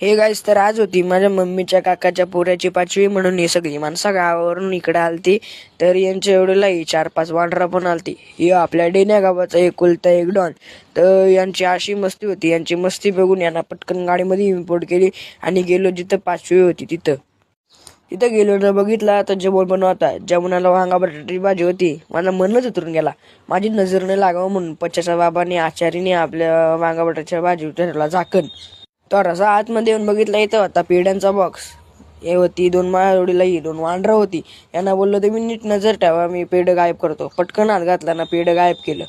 Hey guys तर आज होती. माझ्या मम्मीच्या काकाच्या पोऱ्याची पाचवी म्हणून ही सगळी माणसं गावावरून इकडे आलती. तर यांच्या एवढेलाही चार पाच वांढरा पण आलती. हे आपल्या डेण्या गावाचा एक कुलता एक डॉन. तर यांची अशी मस्ती होती. यांची मस्ती बघून यांना पटकन गाडीमध्ये इम्पोर्ट केली आणि गेलो जिथं पाचवी होती तिथं. तिथं गेलो ना बघितला तर जेवण बनवता. जेवणाला वांगा बटाट्याची भाजी होती. माझा मनच उतरून गेला. माझी नजर नाही लागावं म्हणून पच्च्याच्या बाबाने आचार्याने आपल्या वांगा बटाट्याच्या भाजी उतरला झाकण. तर असा आतमध्ये येऊन बघितला इथं होता पेड्यांचा बॉक्स हे होती दोन माळवडीला ही दोन वांढरं होती. यांना बोललो तुम्ही नीट नजर ठेवा मी पेड गायब करतो. पटकन हात घातला ना पेड गायब केलं.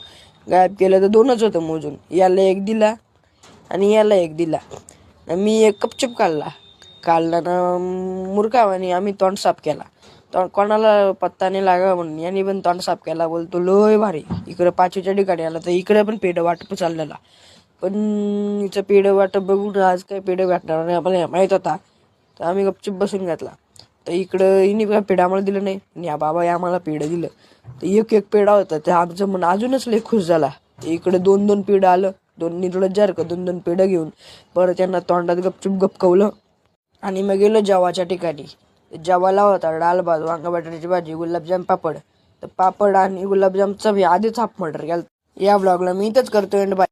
गायब केलं तर दोनच होतं मोजून. याला एक दिला आणि याला एक दिला. मी एक कपचप काढला. काढला ना मुरकावानी आम्ही तोंड साफ केला. तोंड कोणाला पत्ता नाही लागा म्हणून यांनी पण तोंड साफ केला. बोलतो लोय भारी. इकडं पाचवीच्या ठिकाणी आला तर इकडे पण पेढं वाटप चाललेला. पण हिचं पेढं वाटप बघून आज काय पेढं वाटणार नाही आम्हाला माहीत होता. तर आम्ही गपचूप बसून घेतला. तर इकडं हिने काय पेढ आम्हाला दिलं नाही आणि या बाबा आम्हाला पेढं दिलं. तर एक एक पेढा होता ते आमचं मन अजूनच लय खुश झाला. तर इकडे दोन दोन पेढं आलं दोन निरळत का दोन दोन पेढं घेऊन परत त्यांना तोंडात गपचूप गपकवलं. आणि मग गेलो जेवाच्या ठिकाणी. जेवायला होता डाल भात वांगा बटाट्याची भाजी गुलाबजाम पापड. तर पापड आणि गुलाबजामचा आधीच हाफ मर्डर गेला या ब्लॉगला मी इथंच करतो एंड बाय